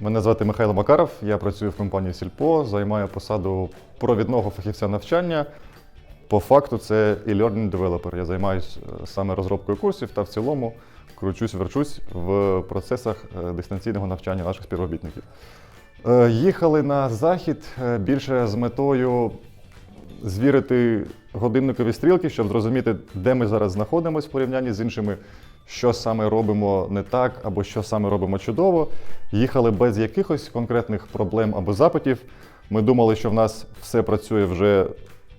Мене звати Михайло Макаров, я працюю в компанії Сільпо, займаю посаду провідного фахівця навчання. По факту це e-learning developer. Я займаюся саме розробкою курсів та в цілому кручусь, верчусь в процесах е, дистанційного навчання наших співробітників. Е, Їхали на захід е, більше з метою звірити годинникові стрілки, щоб зрозуміти, де ми зараз знаходимося в порівнянні з іншими, що саме робимо не так, або що саме робимо чудово. Їхали без якихось конкретних проблем або запитів. Ми думали, що в нас все працює вже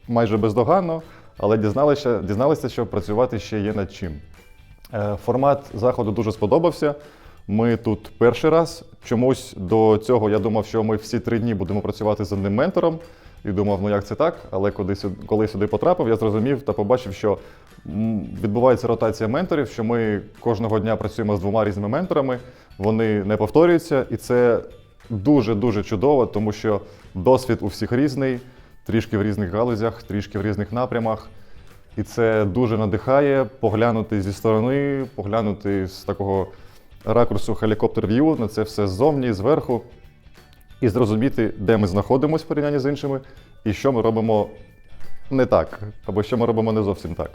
майже бездоганно, але дізналися, дізналися, що працювати ще є над чим. Е, Формат заходу дуже сподобався. Ми тут перший раз. Чомусь до цього я думав, що ми всі три дні будемо працювати з одним ментором. І думав, ну як це так? Але коли сюди, коли сюди потрапив, я зрозумів та побачив, що відбувається ротація менторів, що ми кожного дня працюємо з двома різними менторами, вони не повторюються, і це дуже-дуже чудово, тому що досвід у всіх різний, трішки в різних галузях, трішки в різних напрямах. І це дуже надихає поглянути зі сторони, поглянути з такого ракурсу хелікоптер-в'ю на це все ззовні, зверху, і зрозуміти, де ми знаходимося в порівнянні з іншими, і що ми робимо не так, або що ми робимо не зовсім так.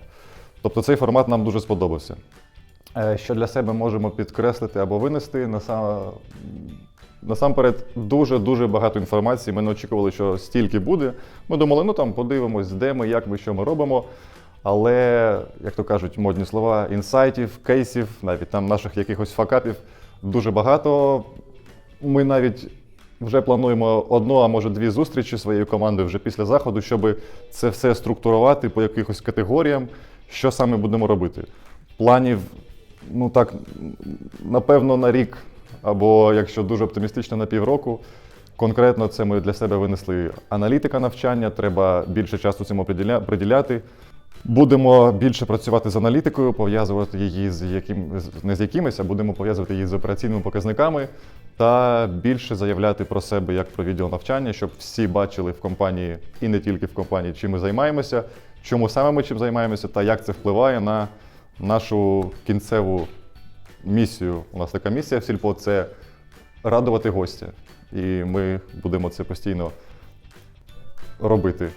Тобто цей формат нам дуже сподобався. Е, Що для себе можемо підкреслити або винести, насам- насамперед дуже-дуже багато інформації. Ми не очікували, що стільки буде. Ми думали, ну там подивимось, де ми, як ми, що ми робимо. Але, як то кажуть, модні слова, інсайтів, кейсів, навіть там наших якихось факапів дуже багато. Ми навіть вже плануємо одну, а може дві зустрічі своєю командою вже після заходу, щоб це все структурувати по якихось категоріям, що саме будемо робити. Планів, ну так, напевно, на рік, або якщо дуже оптимістично, на півроку. Конкретно це ми для себе винесли аналітика навчання, треба більше часу приділя- приділяти. Будемо більше працювати з аналітикою, пов'язувати її з яким не з якимись, а будемо пов'язувати її з операційними показниками та більше заявляти про себе як про відділ навчання, щоб всі бачили в компанії і не тільки в компанії, чим ми займаємося, чому саме ми чим займаємося, та як це впливає на нашу кінцеву місію. У нас така місія в сільпо це радувати гостя. І ми будемо це постійно робити.